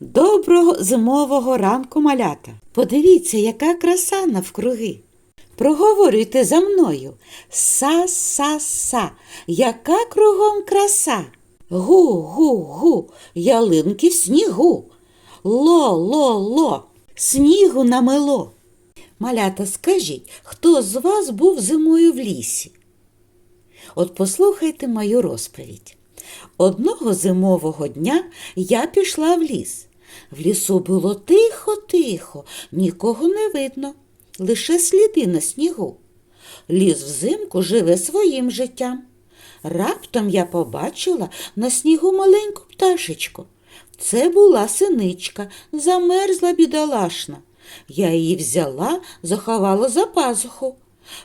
Доброго зимового ранку, малята. Подивіться, яка краса навкруги. Проговорюйте за мною. Са-са-са, яка кругом краса. Гу-гу-гу, ялинки в снігу. Ло-ло-ло, снігу намело. Малята, скажіть, хто з вас був зимою в лісі? От послухайте мою розповідь. Одного зимового дня я пішла в ліс. В лісу було тихо-тихо, нікого не видно, лише сліди на снігу. Ліс взимку живе своїм життям. Раптом я побачила на снігу маленьку пташечку. Це була синичка, замерзла бідолашна. Я її взяла, заховала за пазуху.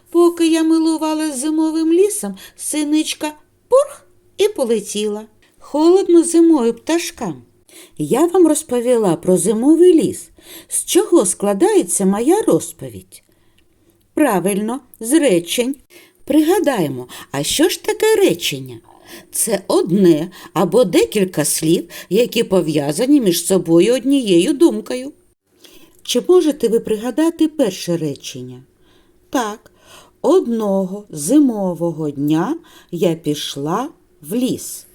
Поки я милувалась зимовим лісом, синичка пурх і полетіла. Холодно зимою пташкам. Я вам розповіла про зимовий ліс. З чого складається моя розповідь? Правильно, з речень. Пригадаємо, а що ж таке речення? Це одне або декілька слів, які пов'язані між собою однією думкою. Чи можете ви пригадати перше речення? Так, одного зимового дня я пішла в ліс.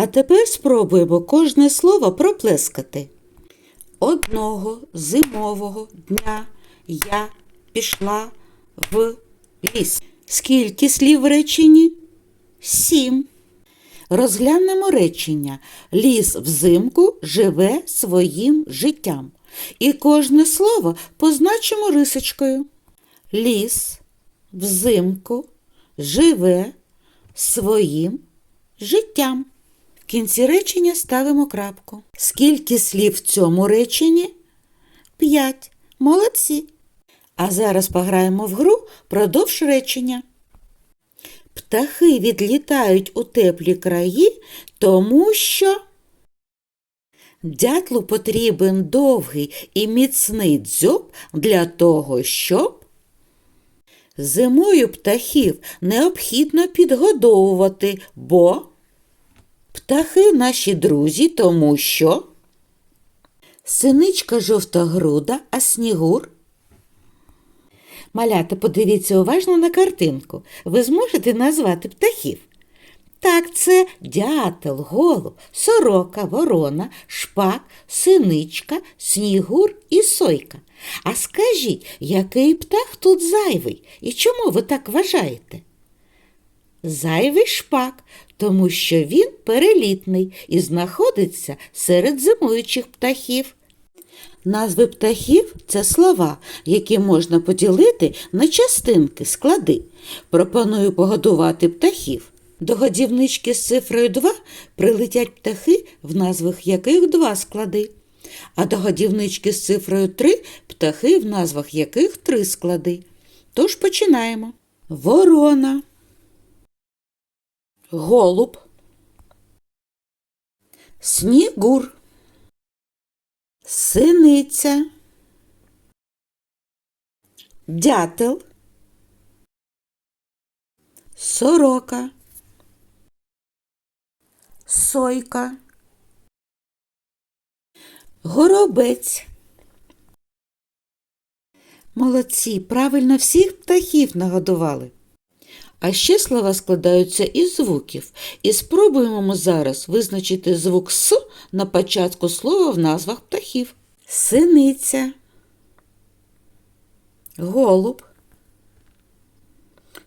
А тепер спробуємо кожне слово проплескати. Одного зимового дня я пішла в ліс. Скільки слів в реченні? Сім. Розглянемо речення. Ліс взимку живе своїм життям. І кожне слово позначимо рисочкою. Ліс взимку живе своїм життям. Кінці речення ставимо крапку. Скільки слів в цьому реченні? П'ять. Молодці. А зараз пограємо в гру продовж речення. Птахи відлітають у теплі краї, тому що дятлу потрібен довгий і міцний дзьоб для того, щоб зимою птахів необхідно підгодовувати, бо птахи наші друзі, тому що синичка жовтогруда, а снігур Малята, подивіться уважно на картинку. Ви зможете назвати птахів? Так, це дятел, голуб, сорока, ворона, шпак, синичка, снігур і сойка. А скажіть, який птах тут зайвий і чому ви так вважаєте? Зайвий шпак, тому що він перелітний і знаходиться серед зимуючих птахів. Назви птахів це слова, які можна поділити на частинки, склади. Пропоную погодувати птахів. До годівнички з цифрою 2 прилетять птахи, в назвах яких два склади. А до годівнички з цифрою 3 птахи, в назвах яких три склади. Тож починаємо. Ворона, голуб, снігур. Синиця, дятел, сорока, сойка, горобець. Молодці, правильно всіх птахів нагодували. А ще слова складаються із звуків, і спробуємо ми зараз визначити звук С на початку слова в назвах птахів. Синиця, голуб,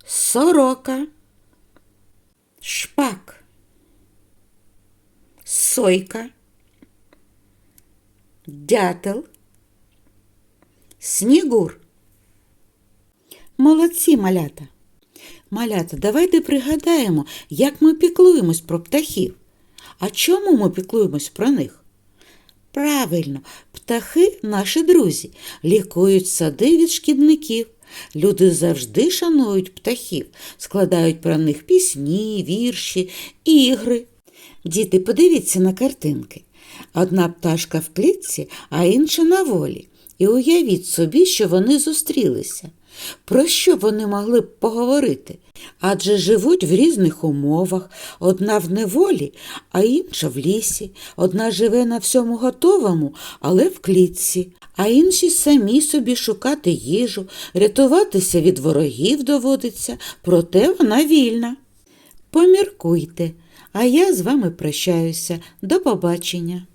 сорока, шпак, сойка, дятел, снігур. Молодці малята! Малята, давайте пригадаємо, як ми піклуємось про птахів. А чому ми піклуємось про них? Правильно, птахи наші друзі, лікують сади від шкідників. Люди завжди шанують птахів, складають про них пісні, вірші, ігри. Діти, подивіться на картинки. Одна пташка в клітці, а інша на волі. І уявіть собі, що вони зустрілися. Про що вони могли б поговорити? Адже живуть в різних умовах, одна в неволі, а інша в лісі, одна живе на всьому готовому, але в клітці, а інші самі собі шукати їжу, рятуватися від ворогів доводиться, проте вона вільна. Поміркуйте, а я з вами прощаюся. До побачення.